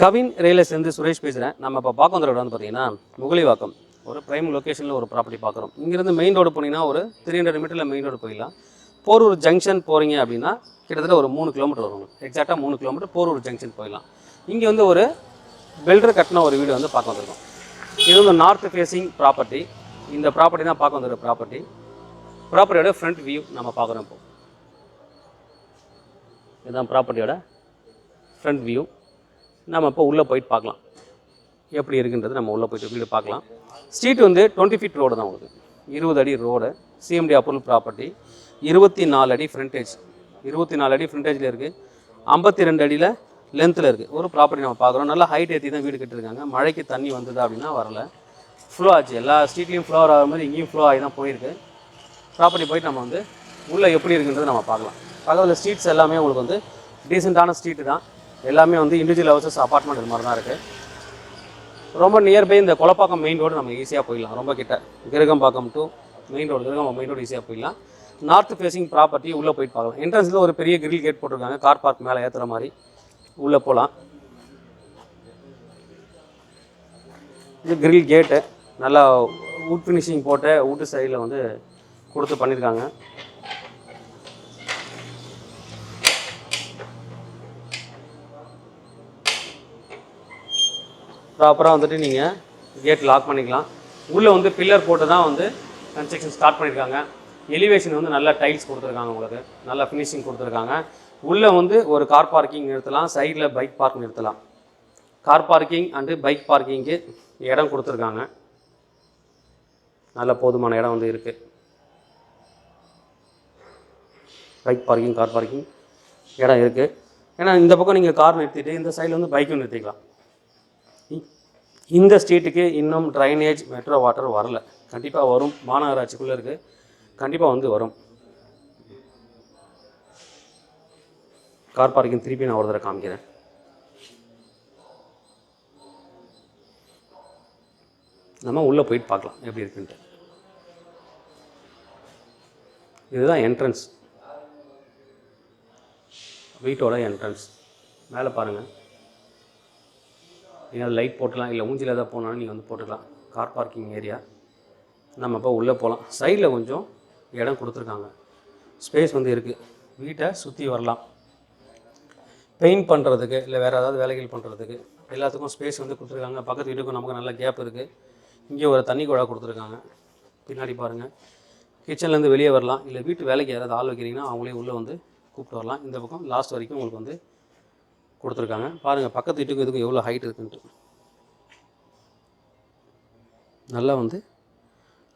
கவின் ரியலைஸ்லேருந்து சுரேஷ் பேசுகிறேன் நம்ம இப்போ பார்க்க வந்துட வந்து பார்த்தீங்கன்னா முகலிவாக்கம். ஒரு ப்ரைம் லொக்கேஷனில் ஒரு ப்ராப்பர்ட்டி பார்க்குறோம். இங்கேருந்து மெயின் ரோடு போனீங்கன்னா ஒரு த்ரீ ஹண்ட்ரட் மீட்டரில் மெயின் ரோடு போயிடலாம். போரூர் ஜங்ஷன் போகிறீங்க அப்படின்னா கிட்டத்தட்ட ஒரு மூணு கிலோமீட்டர் வரும். எக்ஸாக்டாக மூணு கிலோமீட்டர் போரூர் ஜங்ஷன் போயிடலாம். இங்கே வந்து ஒரு பில்டர் கட்டின ஒரு வீடு வந்து பார்க்க வந்திருக்கோம். இது வந்து நார்த் ஃபேஸிங் ப்ராப்பர்ட்டி இந்த ப்ராப்பர்ட்டி தான் பார்க்க வந்துருக்க ப்ராப்பர்ட்டி ப்ராப்பர்ட்டியோட ஃப்ரண்ட் வியூ நம்ம பார்க்குறோம் இப்போ. இதுதான் ப்ராப்பர்ட்டியோட ஃப்ரண்ட் வியூ நம்ம இப்போ உள்ளே போயிட்டு பார்க்கலாம். எப்படி இருக்குன்றது நம்ம உள்ளே போயிட்டு வீடு பார்க்கலாம். ஸ்ட்ரீட் வந்து டுவெண்ட்டி ஃபீட் ரோடு தான் உங்களுக்கு இருபது அடி ரோடு சிஎம்டி அப்ரூவல் ப்ராப்பர்ட்டி இருபத்தி நாலு அடி ஃப்ரண்டேஜ் இருபத்தி நாலு அடி ஃப்ரண்டேஜில் இருக்குது ஐம்பத்தி ரெண்டு அடியில் லென்த்தில் இருக்குது ஒரு ப்ராப்பர்ட்டி நம்ம பார்க்குறோம். நல்லா ஹைட் ஏற்றி தான் வீடு கட்டிருக்காங்க மழைக்கு தண்ணி வந்தது அப்படின்னா வரல. ஃப்ளோ ஆச்சு. எல்லா ஸ்ட்ரீட்லேயும் ஃப்ளோர் ஆகிற மாதிரி இங்கேயும் ஃப்ளோ ஆகி தான் போயிருக்கு. ப்ராப்பர்ட்டி போயிட்டு நம்ம வந்து உள்ளே எப்படி இருக்குன்றது நம்ம பார்க்கலாம். பக்கத்தில் ஸ்ட்ரீட்ஸ் எல்லாமே உங்களுக்கு வந்து டீசெண்டான ஸ்ட்ரீட்டு தான். எல்லாமே வந்து இண்டிவிஜுவல் ஹவுசஸ் அப்பார்ட்மெண்ட் இது மாதிரி தான் இருக்குது ரொம்ப நியர்பை இந்த கொலப்பாக்கம் மெயின் ரோடு நம்ம ஈஸியாக போயிடலாம். ரொம்ப கிட்ட. Gerugambakkam to main road Gerugam main road ஈஸியாக போயிடலாம். நார்த் ஃபேஸிங் ப்ராப்பர்ட்டி உள்ளே போயிட்டு பார்க்கலாம். என்ட்ரன்ஸில் ஒரு பெரிய கிரில் கேட் போட்டிருக்காங்க. கார் பார்க் மேலே ஏற்றுற மாதிரி. உள்ளே போகலாம் இது கிரில் கேட்டு நல்லா உட் ஃபினிஷிங் போட்டு உட்டு சைடில் வந்து கொடுத்து பண்ணியிருக்காங்க ப்ராப்பராக வந்துட்டு நீங்கள் கேட் லாக் பண்ணிக்கலாம். உள்ளே வந்து பில்லர் போட்டு தான் வந்து கன்ஸ்ட்ரக்ஷன் ஸ்டார்ட் பண்ணியிருக்காங்க எலிவேஷன் வந்து நல்லா டைல்ஸ் கொடுத்துருக்காங்க உங்களுக்கு. நல்ல ஃபினிஷிங் கொடுத்துருக்காங்க. உள்ளே வந்து ஒரு கார் பார்க்கிங் நிறுத்தலாம். சைடில் பைக் பார்க் நிறுத்தலாம். கார் பார்க்கிங் அண்டு பைக் பார்க்கிங்க்கு இடம் கொடுத்துருக்காங்க. நல்ல போதுமான இடம் வந்து இருக்குது பைக் பார்க்கிங் கார் பார்க்கிங் இடம் இருக்குது ஏன்னா இந்த பக்கம் நீங்கள் கார் நிறுத்திட்டு இந்த சைடில் வந்து பைக்கும் நிறுத்திக்கலாம். இந்த ஸ்ட்ரீட்டுக்கு இன்னும் ட்ரைனேஜ் மெட்ரோ வாட்டர் வரல. கண்டிப்பாக வரும். மாநகராட்சிக்குள்ளே இருக்குது கண்டிப்பாக வந்து வரும். கார் பார்க்கிங் திருப்பி நான் ஒரு தடவை காமிக்கிறேன். நம்ம உள்ளே போயிட்டு பார்க்கலாம். எப்படி இருக்குன்ட்டு. இதுதான் என்ட்ரன்ஸ் வீட்டோட என்ட்ரன்ஸ் மேலே பாருங்கள் நீங்கள் லைட் போட்டுக்கலாம் இல்லை ஊஞ்சில் ஏதாவது போனாலும் நீங்கள் வந்து போட்டுக்கலாம். கார் பார்க்கிங் ஏரியா நம்ம இப்போ உள்ளே போகலாம் சைடில் கொஞ்சம் இடம் கொடுத்துருக்காங்க. ஸ்பேஸ் வந்து இருக்குது வீட்டை சுற்றி வரலாம். பெயிண்ட் பண்ணுறதுக்கு இல்லை வேறு ஏதாவது வேலைகள் பண்ணுறதுக்கு எல்லாத்துக்கும் ஸ்பேஸ் வந்து கொடுத்துருக்காங்க. பக்கத்து வீட்டுக்கும் நமக்கு நல்ல கேப் இருக்குது இங்கே ஒரு தண்ணி குழா கொடுத்துருக்காங்க. பின்னாடி பாருங்கள் கிச்சன்லேருந்து வெளியே வரலாம். இல்லை வீட்டு வேலைக்கு யாராவது ஆள் வைக்கிறீங்கன்னா அவங்களே உள்ளே வந்து கூப்பிட்டு வரலாம். இந்த பக்கம் லாஸ்ட் வரைக்கும் உங்களுக்கு வந்து கொடுத்துருக்காங்க. பாருங்கள் பக்கத்து வீட்டுக்கும் இதுக்கும் எவ்வளோ ஹைட் இருக்குன்ட்டு. நல்லா வந்து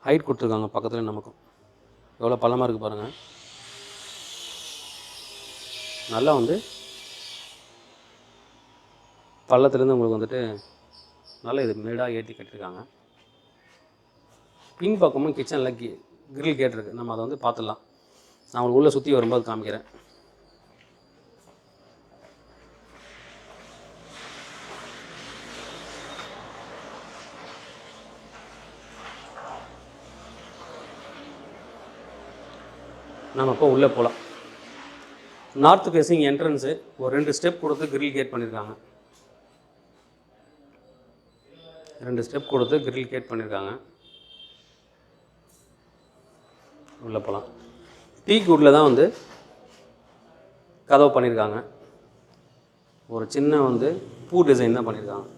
ஹைட் கொடுத்துருக்காங்க பக்கத்தில் நமக்கும். எவ்வளோ பழமாக இருக்குது பாருங்கள் நல்லா வந்து பள்ளத்துலேருந்து உங்களுக்கு வந்துட்டு நல்ல இது மேடாக ஏற்றி கட்டியிருக்காங்க பின் பக்கமும் கிச்சனில் கி கிரில் கேட் இருக்குது நம்ம அதை வந்து பார்த்துடலாம். நான் உங்களுக்கு உள்ளே சுற்றி வரும்போது காமிக்கிறேன். நம்ம இப்போ உள்ளே போகலாம் நார்த் ஃபேஸிங் என்ட்ரன்ஸு ஒரு ரெண்டு ஸ்டெப் கொடுத்து கிரில் கேட் பண்ணியிருக்காங்க ரெண்டு ஸ்டெப் கொடுத்து கிரில் கேட் பண்ணியிருக்காங்க உள்ளே போகலாம் டீ குட்டில் தான் வந்து கதவு பண்ணியிருக்காங்க ஒரு சின்ன வந்து பூ டிசைன் தான் பண்ணியிருக்காங்க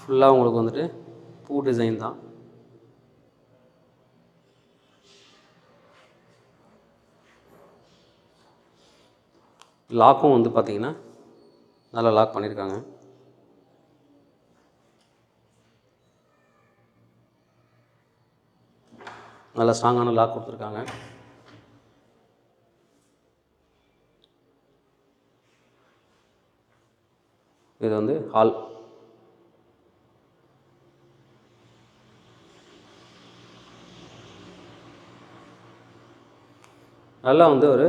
ஃபுல்லாக உங்களுக்கு வந்துட்டு பூ டிசைன் தான். லாக்கும் வந்து பார்த்திங்கன்னா நல்லா லாக் பண்ணியிருக்காங்க. நல்ல ஸ்ட்ராங்கான லாக் கொடுத்துருக்காங்க. இது வந்து ஹால். நல்லா வந்து ஒரு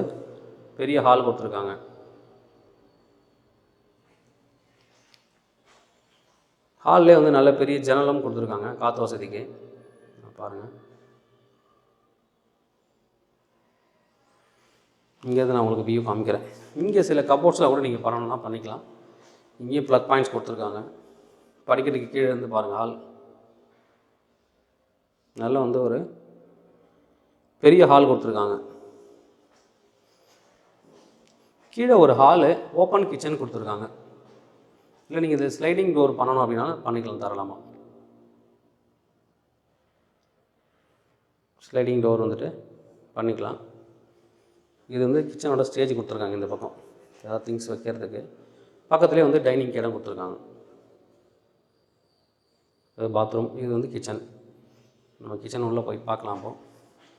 பெரிய ஹால் கொடுத்துருக்காங்க. ஹால்லே வந்து நல்ல பெரிய ஜன்னலும் கொடுத்துருக்காங்க காற்று வசதிக்கு. பாருங்கள் இங்கேருந்து நான் உங்களுக்கு வியூ காமிக்கிறேன். இங்கே சில கபோர்ட்ஸில் கூட நீங்கள் பண்ணணும்னா பண்ணிக்கலாம். இங்கேயும் ப்ளக் பாயிண்ட்ஸ் கொடுத்துருக்காங்க. படிக்கிறதுக்கு கீழே இருந்து பாருங்கள் ஹால் நல்ல வந்து ஒரு பெரிய ஹால் கொடுத்துருக்காங்க. கீழே ஒரு ஹாலு ஓப்பன் கிச்சன் கொடுத்துருக்காங்க. இல்லை நீங்கள் இது ஸ்லைடிங் டோர் பண்ணணும் அப்படின்னா பண்ணிக்கலாம் தரலாமா ஸ்லைடிங் டோர் வந்துட்டு பண்ணிக்கலாம். இது வந்து கிச்சனோட ஸ்டேஜ் கொடுத்துருக்காங்க இந்த பக்கம். ஏதாவது திங்ஸ் வைக்கிறதுக்கு. பக்கத்துலேயே வந்து டைனிங் இடம் கொடுத்துருக்காங்க. இது பாத்ரூம் இது வந்து கிச்சன் நம்ம கிச்சன் உள்ளே போய் பார்க்கலாம் அப்போ.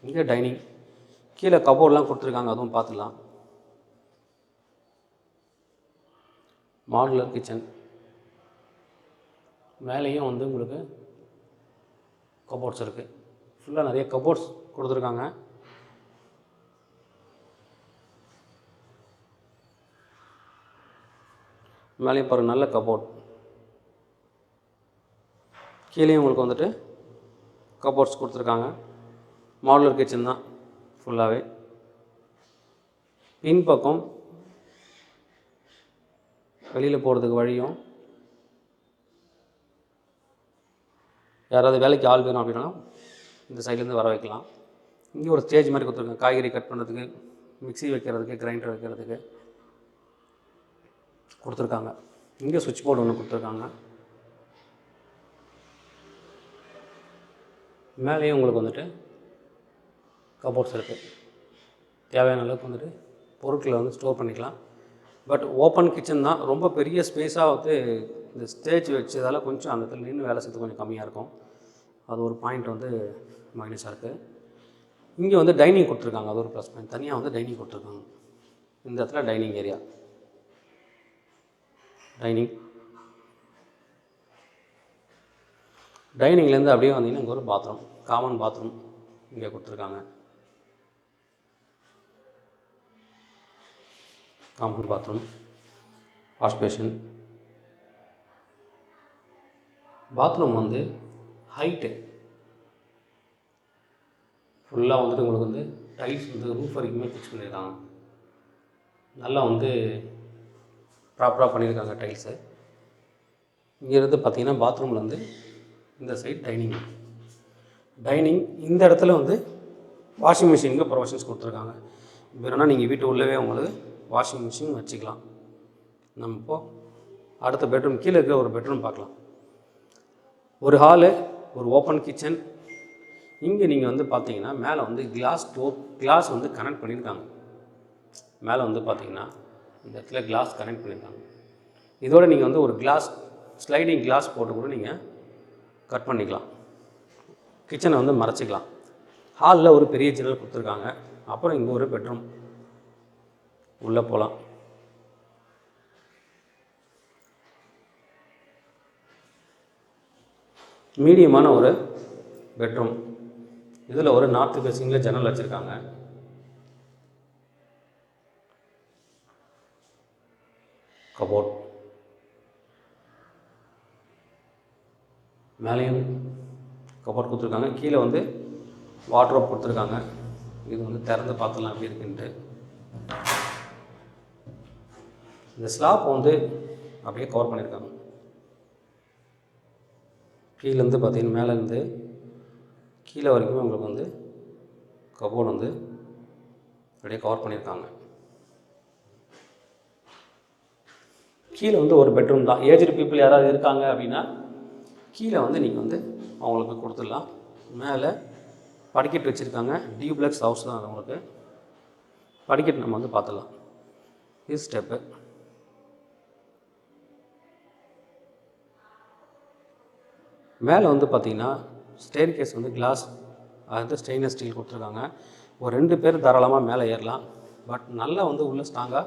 இங்கே டைனிங் கீழே கபோர்ட்லாம் கொடுத்துருக்காங்க அதுவும் பார்த்துக்கலாம் மாடுலர் கிச்சன் மேலேயும் வந்து உங்களுக்கு கபோர்ட்ஸ் இருக்குது ஃபுல்லாக நிறைய கபோர்ட்ஸ் கொடுத்துருக்காங்க. மேலேயும் பாருங்க நல்ல கபோர்ட் கீழேயும் உங்களுக்கு வந்துட்டு கபோர்ட்ஸ் கொடுத்துருக்காங்க. மாடுலர் கிச்சன் தான் ஃபுல்லாகவே பின்பக்கம் வெளியில் போகிறதுக்கு வழியும். யாராவது வேலைக்கு ஆள் வேணும் அப்படின்னா இந்த சைட்லேருந்து வர வைக்கலாம். இங்கே ஒரு ஸ்டேஜ் மாதிரி கொடுத்துருக்காங்க காய்கறி கட் பண்ணுறதுக்கு மிக்சி வைக்கிறதுக்கு கிரைண்டர் வைக்கிறதுக்கு கொடுத்துருக்காங்க. இங்கே சுவிட்ச் போர்டு ஒன்று கொடுத்துருக்காங்க. மேலேயும் உங்களுக்கு வந்துட்டு கபோர்ட்ஸ் இருக்குது தேவையான அளவுக்கு வந்துட்டு பொருட்களை வந்து ஸ்டோர் பண்ணிக்கலாம். பட் ஓப்பன் கிச்சன் தான். ரொம்ப பெரிய ஸ்பேஸாக வந்து இந்த ஸ்டேஜ் வச்சதால் கொஞ்சம் அந்த இடத்துல நின்று வேலை செய்யறது கொஞ்சம் கம்மியாக இருக்கும். அது ஒரு பாயிண்ட் வந்து மைனஸாக இருக்குது இங்கே வந்து டைனிங் கொடுத்துருக்காங்க. அது ஒரு ப்ளஸ் பாயிண்ட் தனியாக வந்து டைனிங் கொடுத்துருக்காங்க. இந்த இடத்துல டைனிங் ஏரியா டைனிங் டைனிங்லேருந்து அப்படியே வந்தீங்கன்னா இங்கே ஒரு பாத்ரூம் காமன் பாத்ரூம் இங்கே கொடுத்துருக்காங்க. Common bathroom wash basin. Bathroom வந்து ஹைட்டு. ஃபுல்லாக வந்துட்டு உங்களுக்கு வந்து டைல்ஸ் வந்து ரூஃப் வரைக்குமே ஃபிக்ஸ் பண்ணியிருக்காங்க நல்லா வந்து ப்ராப்பராக பண்ணியிருக்காங்க டைல்ஸு. இங்கேருந்து பார்த்தீங்கன்னா பாத்ரூமில் வந்து இந்த சைட் டைனிங் டைனிங் இந்த இடத்துல வந்து வாஷிங் மிஷினுக்கு ப்ரொவிஷன்ஸ் கொடுத்துருக்காங்க. வேணும்னா நீங்கள் வீட்டு உள்ளவே உங்களுக்கு வாஷிங் மிஷின் வச்சுக்கலாம். நம்ம இப்போது அடுத்த பெட்ரூம் கீழே இருக்கிற ஒரு பெட்ரூம் பார்க்கலாம். ஒரு ஹாலு ஒரு ஓப்பன் கிச்சன் இங்கே நீங்கள் வந்து பார்த்தீங்கன்னா மேலே வந்து கிளாஸ் டோர் கிளாஸ் வந்து கனெக்ட் பண்ணியிருக்காங்க. மேலே வந்து பார்த்தீங்கன்னா இந்த இடத்துல கிளாஸ் கனெக்ட் பண்ணியிருக்காங்க. இதோடு நீங்கள் வந்து ஒரு கிளாஸ் ஸ்லைடிங் கிளாஸ் போட்டு கூட நீங்கள் கட் பண்ணிக்கலாம். கிச்சனை வந்து மறைச்சிக்கலாம். ஹாலில் ஒரு பெரிய ஜன்னல் கொடுத்துருக்காங்க. அப்புறம் இங்கே ஒரு பெட்ரூம் உள்ளே போகலாம் மீடியமான ஒரு பெட்ரூம். இதில் ஒரு நார்த்து ஃபேஸிங்கில் ஜன்னல் வச்சுருக்காங்க. கபோர்ட். மேலேயும் கபோர்ட் கொடுத்துருக்காங்க. கீழே வந்து வாட்ரோப் கொடுத்துருக்காங்க. இது வந்து திறந்து பார்த்துலாம் எப்படி இருக்குன்ட்டு. இந்த ஸ்லாப் வந்து அப்படியே கவர் பண்ணியிருக்காங்க. கீழேருந்து பார்த்தீங்கன்னா மேலேருந்து கீழே வரைக்குமே உங்களுக்கு வந்து கபோர்டு வந்து அப்படியே கவர் பண்ணியிருக்காங்க. கீழே வந்து ஒரு பெட்ரூம் தான். ஏஜ்டு பீப்புள் யாராவது இருக்காங்க அப்படின்னா கீழே வந்து நீங்கள் வந்து அவங்களுக்கு கொடுத்துடலாம். மேலே படிக்கட்டு வச்சுருக்காங்க. டியூப்ளெக்ஸ் ஹவுஸ் தான் அது உங்களுக்கு. படிக்கட்டு நம்ம வந்து பார்த்துடலாம். இது ஸ்டெப்பு மேலே வந்து பார்த்தீங்கன்னா ஸ்டேர் கேஸ் வந்து கிளாஸ் அது வந்து ஸ்டெயின்லெஸ் ஸ்டீல் கொடுத்துருக்காங்க. ஒரு ரெண்டு பேர் தாராளமாக மேலே ஏறலாம். பட் நல்லா வந்து உள்ள ஸ்ட்ராங்காக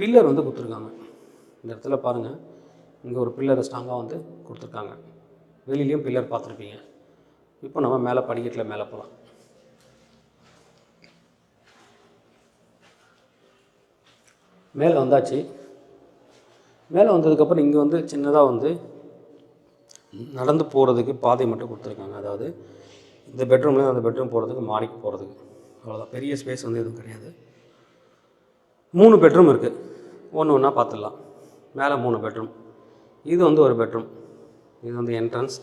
பில்லர் வந்து கொடுத்துருக்காங்க. இந்த இடத்துல பாருங்கள் இங்கே ஒரு பில்லர் ஸ்ட்ராங்காக வந்து கொடுத்துருக்காங்க. வெளியிலையும் பில்லர் பார்த்துருப்பீங்க. இப்போ நம்ம மேலே படிக்கட்டில் மேலே போகலாம் மேலே வந்தாச்சு. மேலே வந்ததுக்கப்புறம் இங்கே வந்து சின்னதாக வந்து நடந்து போகிறதுக்கு பாதை மட்டும் கொடுத்துருக்காங்க. அதாவது இந்த பெட்ரூமில் அந்த பெட்ரூம் போகிறதுக்கு மாடிக்கு போகிறதுக்கு அவ்வளோதான் பெரிய ஸ்பேஸ் வந்து எதுவும் கிடையாது. மூணு பெட்ரூம் இருக்குது ஒன்று ஒன்றா பார்த்துடலாம் மேலே மூணு பெட்ரூம் இது வந்து ஒரு பெட்ரூம் இது வந்து என்ட்ரன்ஸ்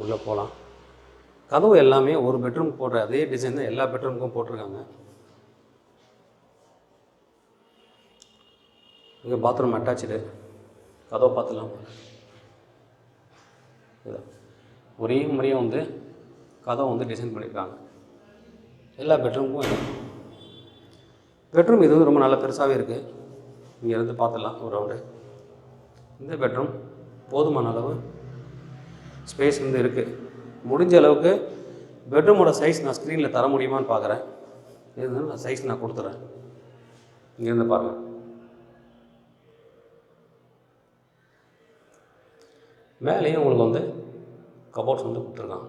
உள்ளே போகலாம் கதவு எல்லாமே ஒரு பெட்ரூம் போடுற அதே டிசைன் தான் எல்லா பெட்ரூமுக்கும் போட்டிருக்காங்க. இங்கே பாத்ரூம் அட்டாச்சு கதவை பார்த்துலாம் இதான் ஒரே முறையாக வந்து கதவை வந்து டிசைன் பண்ணியிருக்காங்க எல்லா பெட்ரூமுக்கும் பெட்ரூம் இது வந்து ரொம்ப நல்ல பெருசாகவே இருக்குது இங்கே இருந்து பார்த்துடலாம் ஒரு ரவுண்டு இந்த பெட்ரூம் போதுமான அளவு ஸ்பேஸ் வந்து இருக்குது முடிஞ்ச அளவுக்கு பெட்ரூமோட சைஸ் நான் ஸ்க்ரீனில் தர முடியுமான்னு பார்க்குறேன் இருந்தாலும் நான் சைஸ் நான் கொடுத்துட்றேன் இங்கேருந்து பாருங்கள் மேலேயும் உங்களுக்கு வந்து கபோர்ட்ஸ் வந்து கொடுத்துருக்காங்க.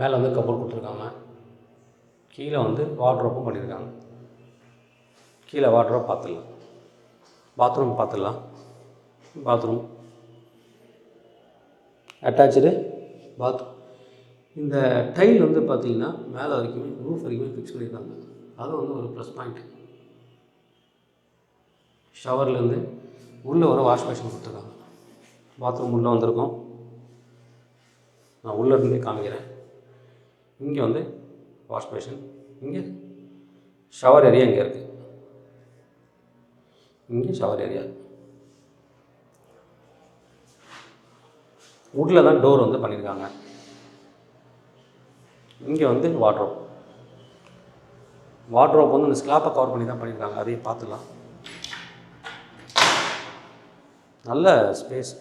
மேலே வந்து கபோர்ட் கொடுத்துருக்காங்க. கீழே வந்து வாட்ரோப்பும் பண்ணியிருக்காங்க. கீழே வாட்ரோப் பார்த்துடலாம் பாத்ரூம் பார்த்துடலாம் பாத்ரூம் அட்டாச்சு பாத்ரூம் இந்த டைல் வந்து பார்த்தீங்கன்னா மேலே வரைக்குமே ரூஃப் வரைக்குமே ஃபிக்ஸ் பண்ணியிருக்காங்க. அது வந்து ஒரு ப்ளஸ் பாயிண்ட் ஷவர்லேருந்து உள்ளே வர வாஷ் பேஷன் கொடுத்துருக்காங்க. பாத்ரூம் உள்ளே வந்திருக்கோம். நான் உள்ளே இருந்தே காமிக்கிறேன். இங்கே வந்து வாஷ் பேஷன் இங்கே ஷவர் ஏரியா இங்கே இருக்குது இங்கே ஷவர் ஏரியா உட்டில் தான் டோர் வந்து பண்ணியிருக்காங்க. இங்கே வந்து வாட்ரோப் வாட்ரோப் வந்து இந்த ஸ்லாப்பை கவர் பண்ணி தான் பண்ணியிருக்காங்க. அதையும் பார்த்துக்கலாம் நல்ல ஸ்பேஸ்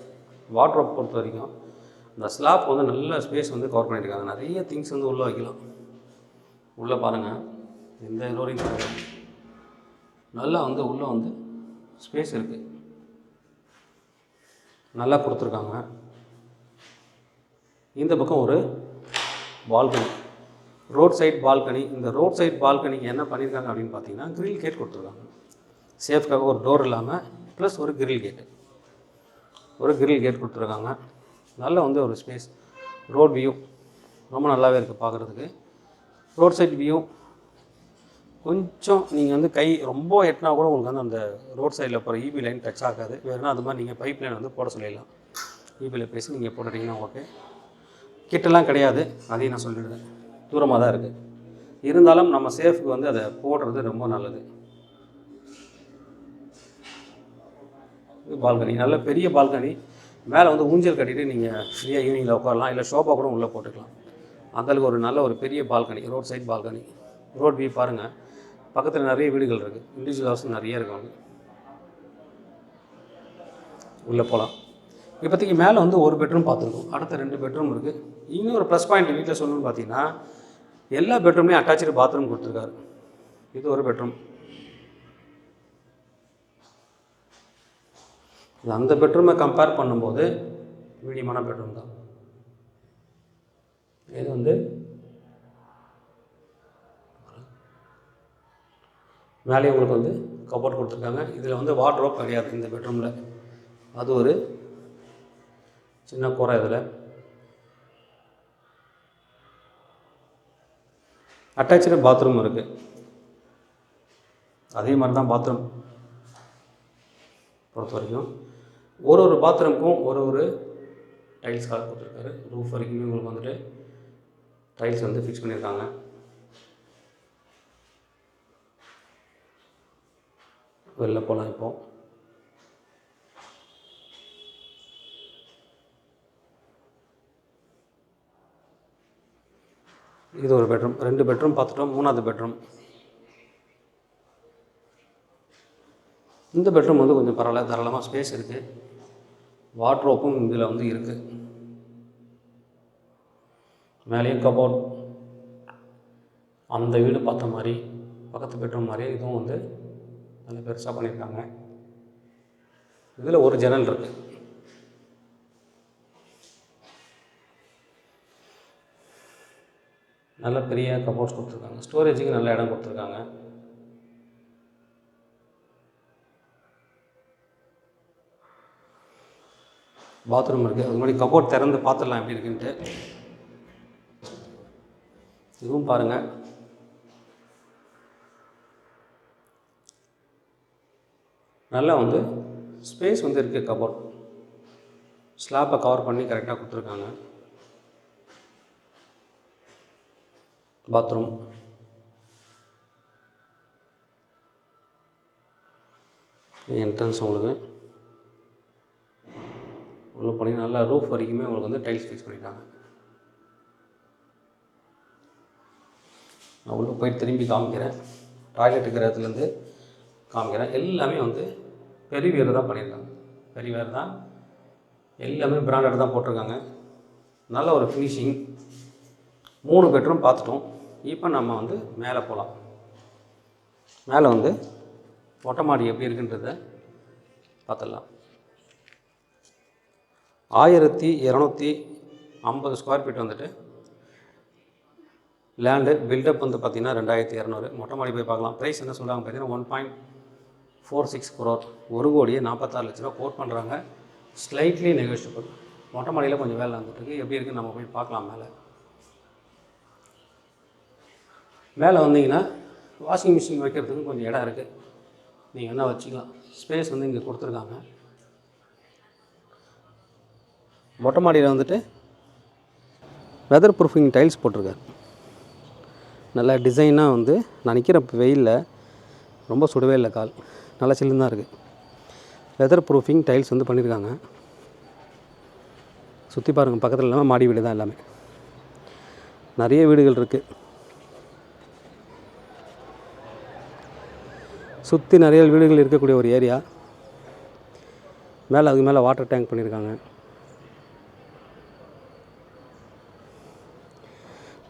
வாட்ரோப் பொறுத்த வரைக்கும் இந்த ஸ்லாப் வந்து நல்ல ஸ்பேஸ் வந்து கவர் பண்ணியிருக்காங்க. நிறைய திங்ஸ் வந்து உள்ளே வைக்கலாம். உள்ளே பாருங்கள் இந்த லோரிங் பாருங்கள் நல்லா வந்து உள்ளே வந்து ஸ்பேஸ் இருக்குது நல்லா கொடுத்துருக்காங்க. இந்த பக்கம் ஒரு பால்கனி ரோட் சைட் பால்கனி இந்த ரோட் சைட் பால்கனிக்கு என்ன பண்ணியிருக்காங்க அப்படின்னு பார்த்தீங்கன்னா கிரில் கேட் கொடுத்துருக்காங்க. சேஃப்காக ஒரு டோர் இல்லாமல் ப்ளஸ் ஒரு கிரில் கேட்டு ஒரு கிரில் கேட் கொடுத்துருக்காங்க. நல்ல வந்து ஒரு ஸ்பேஸ் ரோட் வியூ ரொம்ப நல்லாவே இருக்குது பார்க்குறதுக்கு ரோட் சைட் வியூ கொஞ்சம் நீங்கள் வந்து கை ரொம்ப எட்டினா கூட உங்களுக்கு வந்து அந்த ரோட் சைடில் போகிற இபி லைன் டச் ஆகாது. வேறுனா அது மாதிரி நீங்கள் பைப் லைன் வந்து போட சொல்லிடலாம். இபியில் பேசி நீங்கள் போட்டுட்டீங்கன்னா ஓகே கிட்டலாம் கிடையாது. அதையும் நான் சொல்லிடுறேன். தூரமாக தான் இருக்குது இருந்தாலும் நம்ம சேஃப்க்கு வந்து அதை போடுறது ரொம்ப நல்லது இது பால்கனி நல்ல பெரிய பால்கனி மேலே வந்து ஊஞ்சல் கட்டிட்டு நீங்கள் ஃப்ரீயாக ஈவினிங்கில் உட்காரலாம். இல்லை ஷோபா கூட உள்ளே போட்டுக்கலாம். அந்தளவுக்கு ஒரு நல்ல ஒரு பெரிய balcony road side balcony road view பாருங்கள் பக்கத்தில் நிறைய வீடுகள் இருக்குது இண்டிவிஜுவல் ஹவுஸ் நிறைய இருக்கும் அங்கே. உள்ளே போகலாம் இப்போதைக்கு மேலே வந்து ஒரு பெட்ரூம் பார்த்துருக்கோம். அடுத்த ரெண்டு பெட்ரூம் இருக்குது இன்னும் ஒரு ப்ளஸ் பாயிண்ட் வீட்டில் சொல்லணும்னு பார்த்தீங்கன்னா எல்லா பெட்ரூம்லேயும் அட்டாச்சு பாத்ரூம் கொடுத்துருக்காரு. இது ஒரு பெட்ரூம் அந்த பெட்ரூமை கம்பேர் பண்ணும்போது மீடியமான பெட்ரூம் தான். இது வந்து மேலே உங்களுக்கு வந்து கபோர்ட் கொடுத்துருக்காங்க. இதில் வந்து வாட்ரோப் கிடையாது இந்த பெட்ரூமில். அது ஒரு சின்ன குறை இதில். அட்டாச்சு பாத்ரூம் இருக்குது அதே மாதிரி தான் பாத்ரூம் பொறுத்த வரைக்கும். ஒரு ஒரு பாத்ரூமுக்கும் ஒரு ஒரு டைல்ஸ்க்காக கொடுத்துருக்காரு ரூஃப் வரைக்குமே உங்களுக்கு வந்துட்டு டைல்ஸ் வந்து ஃபிக்ஸ் பண்ணியிருக்காங்க. வெளில போகலாம் இப்போ. இது ஒரு பெட்ரூம் ரெண்டு பெட்ரூம் பார்த்துட்டோம் மூணாவது பெட்ரூம் இந்த பெட்ரூம் வந்து கொஞ்சம் பரவாயில்ல. தாராளமாக ஸ்பேஸ் இருக்குது வாட்ரோப்பும் இதில் வந்து இருக்குது மேலேயும் கபோர்ட். அந்த வீடு பார்த்த மாதிரி பக்கத்து பெட்ரூம் மாதிரியே இதுவும் வந்து நல்ல பெருசாக பண்ணியிருக்காங்க. இதில் ஒரு ஜன்னல் இருக்குது நல்ல பெரிய கபோர்ட்ஸ் கொடுத்துருக்காங்க. ஸ்டோரேஜுக்கு நல்ல இடம் கொடுத்துருக்காங்க. பாத்ரூம் இருக்குது அது மாதிரி கபோர்ட் திறந்து பார்த்துடலாம் எப்படி இருக்குன்ட்டு. இதுவும் பாருங்கள் நல்லா வந்து ஸ்பேஸ் வந்து இருக்குது கபோர்ட் ஸ்லாப்பை கவர் பண்ணி கரெக்டாக கொடுத்துருக்காங்க. பாத்ரூம் என்ட்ரன்ஸ் உங்களுக்கு. உள்ள போனீங்கன்னா நல்லா ரூஃப் வரைக்குமே உங்களுக்கு வந்து டைல்ஸ் ஃபிக்ஸ் பண்ணிட்டாங்க. நான் உள்ளே போய் திரும்பி காமிக்கிறேன். டாய்லெட் இருக்கிற இடத்துலேருந்து காமிக்கிறேன். எல்லாமே வந்து பெரிய வேறு தான் பண்ணியிருக்காங்க. பெரிய வேறு தான் எல்லாமே பிராண்டட் தான் போட்டிருக்காங்க. நல்ல ஒரு ஃபினிஷிங் மூணு பெட்ரூம் பார்த்துட்டோம். இப்போ நம்ம வந்து மேலே போகலாம். மேலே வந்து ஒட்டமாடி மாடி எப்படி இருக்குன்றத பார்த்துடலாம். ஆயிரத்தி இரநூத்தி ஐம்பது ஸ்கொயர் ஃபீட் வந்துட்டு லேண்டு பில்டப் வந்து பார்த்திங்கன்னா ரெண்டாயிரத்தி இரநூறு. மொட்டை மாடி போய் பார்க்கலாம். ப்ரைஸ் என்ன சொல்கிறாங்க பார்த்தீங்கன்னா one point four six crore ஒரு கோடியே நாற்பத்தாறு லட்ச ரூபா கோட் பண்ணுறாங்க ஸ்லைட்லி நெகோஷியபிள் மொட்டை மாடியில் கொஞ்சம் வேலை வந்துட்டுருக்கு எப்படி இருக்குன்னு நம்ம போய் பார்க்கலாம் மேலே. மேலே வந்தீங்கன்னா வாஷிங் மிஷின் வைக்கிறதுக்கு கொஞ்சம் இடம் இருக்குது நீங்கள் என்ன வச்சுக்கலாம். ஸ்பேஸ் வந்து இங்கே கொடுத்துருக்காங்க. மொட்டை மாடியில் வந்துட்டு வெதர் ப்ரூஃபிங் டைல்ஸ் போட்டிருக்காரு. நல்லா டிசைனாக வந்து நான் நிற்கிற வெயிலில் ரொம்ப சுடவே இல்லை கால். நல்லா சில்லுன்னு தான் இருக்குது வெதர் ப்ரூஃபிங் டைல்ஸ் வந்து பண்ணியிருக்காங்க சுற்றி பாருங்கள் பக்கத்தில் இல்லாமல் மாடி வீடு தான் எல்லாமே. நிறைய வீடுகள் இருக்குது சுற்றி நிறைய வீடுகள் இருக்கக்கூடிய ஒரு ஏரியா மேலே அதுக்கு மேலே வாட்டர் டேங்க் பண்ணியிருக்காங்க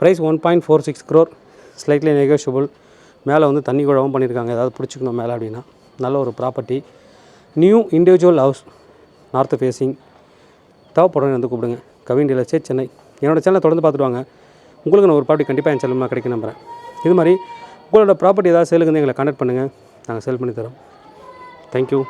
price one point four six crore slightly negotiable மேலே வந்து தண்ணி குழவும் பண்ணியிருக்காங்க ஏதாவது பிடிச்சிக்கணும் மேலே அப்படின்னா. நல்ல ஒரு property new individual house north facing தேவைப்படுறேன் வந்து கூப்பிடுங்க. கவின் டீலர் சே சென்னை. என்னோடய சேனலை தொடர்ந்து பார்த்துட்டு வாங்க. உங்களுக்கு நான் ஒரு ப்ராப்பர்ட்டி கண்டிப்பாக என் சேனலில் கிடைக்கும் நம்புகிறேன் இது மாதிரி உங்களோட ப்ராப்பர்ட்டி ஏதாவது சேலுக்கு வந்து எங்களை கான்டாக்ட் பண்ணுங்கள் நாங்கள் சேல் பண்ணி தரோம். தேங்க்யூ